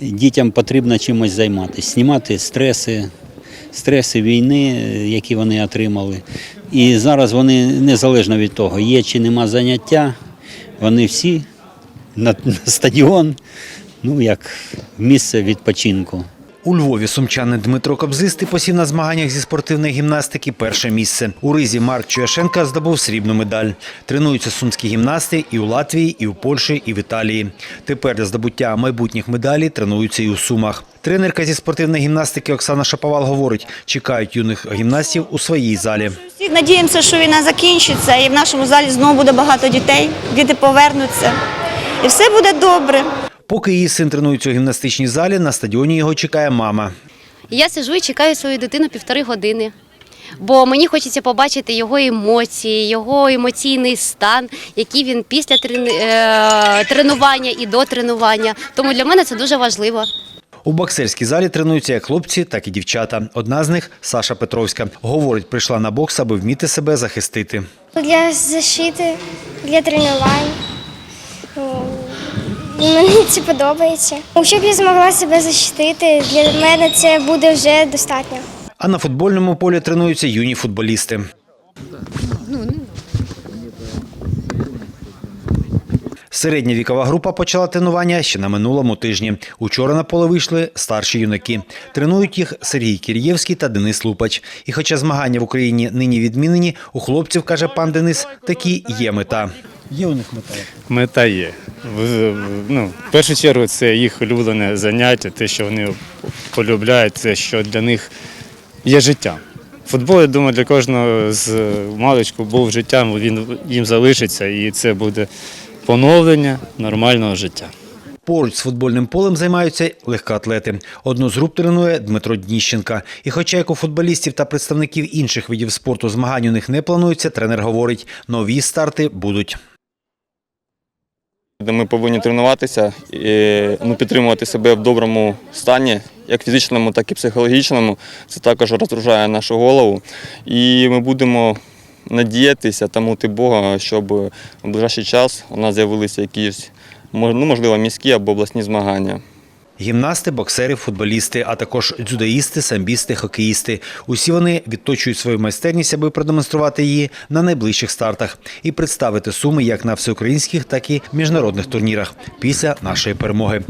Дітям потрібно чимось займатися, знімати стреси, стреси війни, які вони отримали. І зараз вони незалежно від того, є чи нема заняття, вони всі на стадіон, ну як місце відпочинку. У Львові сумчанин Дмитро Кобзистий посів на змаганнях зі спортивної гімнастики перше місце. У ризі Марк Чуяшенка здобув срібну медаль. Тренуються сумські гімнасти і у Латвії, і у Польщі, і в Італії. Тепер для здобуття майбутніх медалей тренуються і у Сумах. Тренерка зі спортивної гімнастики Оксана Шаповал говорить, чекають юних гімнастів у своїй залі. Надіємося, що війна закінчиться, і в нашому залі знову буде багато дітей, діти повернуться, і все буде добре. Поки її син тренується у гімнастичній залі, на стадіоні його чекає мама. Я сиджу і чекаю свою дитину півтори години. Бо мені хочеться побачити його емоції, його емоційний стан, який він після е, тренування і до тренування. Тому для мене це дуже важливо. У боксерській залі тренуються як хлопці, так і дівчата. Одна з них Саша Петровська. Говорить, прийшла на бокс, аби вміти себе захистити. Для защити, для тренувань. Мені це подобається. Щоб я змогла себе захистити, для мене це буде вже достатньо. А на футбольному полі тренуються юні футболісти. Середня вікова група почала тренування ще на минулому тижні. Учора на поле вийшли старші юнаки. Тренують їх Сергій Кір'євський та Денис Лупач. І хоча змагання в Україні нині відмінені, у хлопців, каже пан Денис, такі є мета. Є у них мета. Мета є. В- Ну, в першу чергу це їх улюблене заняття, те, що вони полюбляють, це що для них є життя. Футбол, я думаю, для кожного з маличку був життям, він їм залишиться, і це буде поновлення нормального життя. Поруч з футбольним полем займаються легкоатлети. Одну з груп тренує Дмитро Дніщенка. І хоча як у футболістів та представників інших видів спорту змагань у них не планується, тренер говорить, нові старти будуть. Де ми повинні тренуватися і ну, підтримувати себе в доброму стані, як фізичному, так і психологічному. Це також розгружає нашу голову. І ми будемо надіятися та мути Бога, щоб в ближайший час у нас з'явилися якісь, ну, можливо, міські або обласні змагання. Гімнасти, боксери, футболісти, а також дзюдоїсти, самбісти, хокеїсти. Усі вони відточують свою майстерність, аби продемонструвати її на найближчих стартах і представити суми як на всеукраїнських, так і міжнародних турнірах після нашої перемоги.